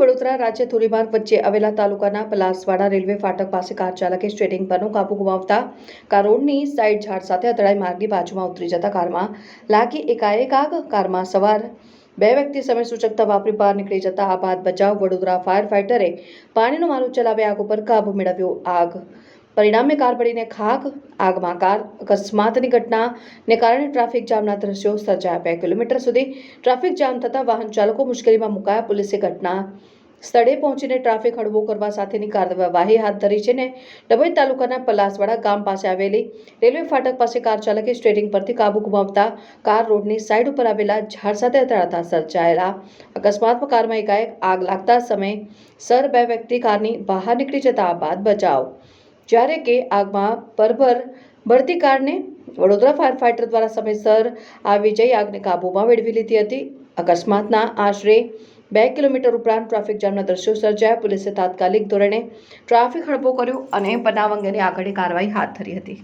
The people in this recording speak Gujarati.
વડોદરા રાજ્ય ધોરીમાર્ગ વચ્ચે આવેલા તાલુકાના પલાસવાડા રેલવે ફાટક પાસે કાર ચાલકે સ્ટેરિંગ પરનો કાબુ ગુમાવતા કાર રોડની સાઈડ ઝાડ સાથે અથડાઈ માર્ગની બાજુમાં ઉતરી જતા કારમાં લાગી એકાએક આગ. કારમાં સવાર બે વ્યક્તિ સમય સૂચકતા વાપરી બહાર નીકળી જતા આ બાદ બચાવ વડોદરા ફાયર ફાઇટરે પાણીનો મારો ચલાવી આગ ઉપર કાબુ મેળવ્યો આગ. પરિણામે કાર પડીને ખાક, આગમાં કાર અકસ્માતની ઘટનાને કારણે ટ્રાફિક જામના દ્રશ્યો સર્જાયા. બે કિલોમીટર સુધી ટ્રાફિક જામ થતાં વાહન ચાલકો મુશ્કેલીમાં મુકાયા. પોલીસે ઘટના સ્થળે પહોંચીને ટ્રાફિક હળવો કરવા સાથેની કાર્યવાહી હાથ ધરી છે ને ડભોઈ તાલુકાના પલાસવાડા ગામ પાસે આવેલી રેલવે ફાટક પાસે કાર ચાલકે સ્ટેરિંગ પરથી કાબુ ગુમાવતા કાર રોડની સાઈડ ઉપર આવેલા ઝાડ સાથે અથડાતા સર્જાયેલા. અકસ્માતમાં કારમાં એકાએક આગ લાગતા સમયે સર બે વ્યક્તિ કારની બહાર નીકળી જતા બાદ બચાવ જ્યારે કે આગમાં પરભર બળતી કારને વડોદરા ફાયર ફાઇટર દ્વારા સમયસર આ વિજય આગને કાબૂમાં મેળવી લીધી હતી. અકસ્માતના આશરે બે કિલોમીટર ઉપરાંત ટ્રાફિક જામના દ્રશ્યો સર્જાયા. પોલીસે તાત્કાલિક ધોરણે ટ્રાફિક હળવો કર્યો અને બનાવ અંગેની આગળની કાર્યવાહી હાથ ધરી હતી.